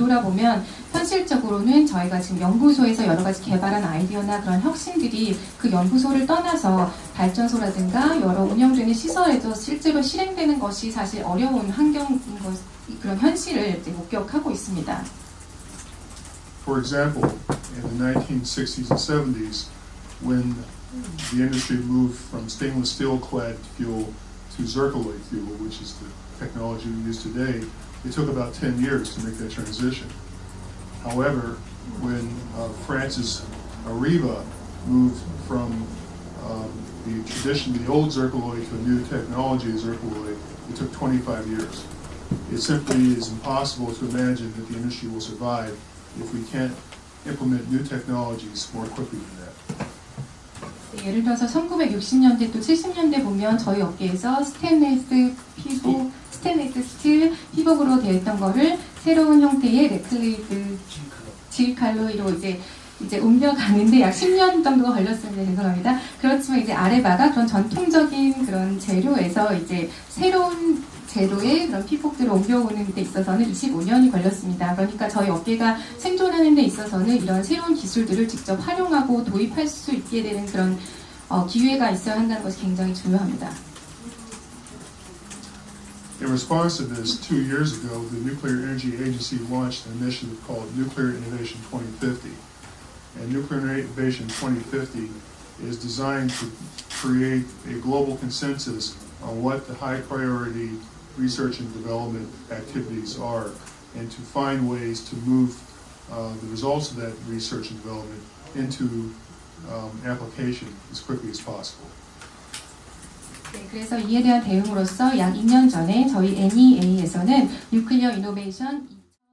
뒤돌아보면 현실적으로는 저희가 지금 연구소에서 여러 가지 개발한 아이디어나 그런 혁신들이 그 연구소를 떠나서 발전소라든가 여러 운영되는 시설에서 실제로 실행되는 것이 사실 어려운 환경인 것, 그런 현실을 목격하고 있습니다. For example, in the 1960s and 70s, when the industry moved from stainless steel clad fuel to zircaloy fuel, which is the technology we use today, it took about 10 years to make that transition. However, when uh, France's Arriva moved from um, the tradition, the old zircaloy to a new technology, zircaloy, it took 25 years. It simply is impossible to imagine that the industry will survive if we can't implement new technologies more quickly than that. 네, 예를 들어서 1960년대 또 70년대 보면 저희 업계에서 스테인레스 피복, 스테인레스 스틸 피복으로 되어 있던 거를 새로운 형태의 레클레이드 질칼로이로 이제 이제 옮겨가는데 약 10년 정도가 걸렸습니다. 죄송합니다. 그렇지만 이제 아레바가 그런 전통적인 그런 재료에서 이제 새로운 재료의 그런 피복들을 옮겨오는 데 있어서는 25년이 걸렸습니다. 그러니까 저희 업계가 생존하는 데 있어서는 이런 새로운 기술들을 직접 활용하고 도입할 수 있게 되는 그런 어, 기회가 있어야 한다는 것이 굉장히 중요합니다. In response to this, two years ago, the Nuclear Energy Agency launched an initiative called Nuclear Innovation 2050. And Nuclear Innovation 2050 is designed to create a global consensus on what the high priority research and development activities are and to find ways to move uh, the results of that research and development into um, application as quickly as possible. 네, 그래서 이에 대한 대응으로서 약 2년 전에 저희 NEA에서는 뉴클리어 이노베이션